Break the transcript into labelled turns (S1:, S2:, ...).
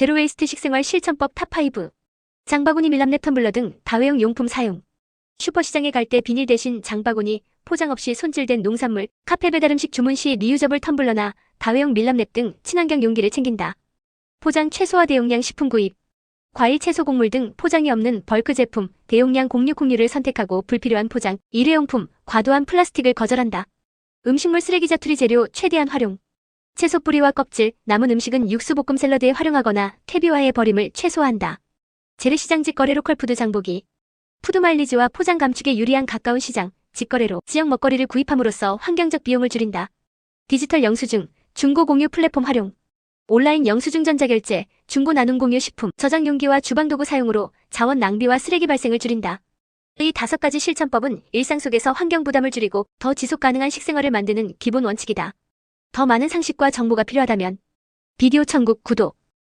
S1: 제로웨이스트 식생활 실천법 탑5. 장바구니 밀랍랩 텀블러 등 다회용 용품 사용. 슈퍼시장에 갈 때 비닐 대신 장바구니, 포장 없이 손질된 농산물, 카페 배달 음식 주문 시 리유저블 텀블러나 다회용 밀랍랩 등 친환경 용기를 챙긴다. 포장 최소화 대용량 식품 구입. 과일 채소 곡물 등 포장이 없는 벌크 제품, 대용량 공유 공유를 선택하고 불필요한 포장, 일회용품, 과도한 플라스틱을 거절한다. 음식물 쓰레기 자투리 재료 최대한 활용. 채소 뿌리와 껍질, 남은 음식은 육수볶음 샐러드에 활용하거나 퇴비화해 버림을 최소화한다. 재래시장 직거래 로 컬푸드 장보기. 푸드 마일리지와 포장 감축에 유리한 가까운 시장, 직거래로 지역 먹거리를 구입함으로써 환경적 비용을 줄인다. 디지털 영수증, 중고 공유 플랫폼 활용. 온라인 영수증 전자결제, 중고 나눔 공유 식품, 저장 용기와 주방도구 사용으로 자원 낭비와 쓰레기 발생을 줄인다. 이 다섯 가지 실천법은 일상 속에서 환경 부담을 줄이고 더 지속 가능한 식생활을 만드는 기본 원칙이다. 더 많은 상식과 정보가 필요하다면 비디오 천국 구독,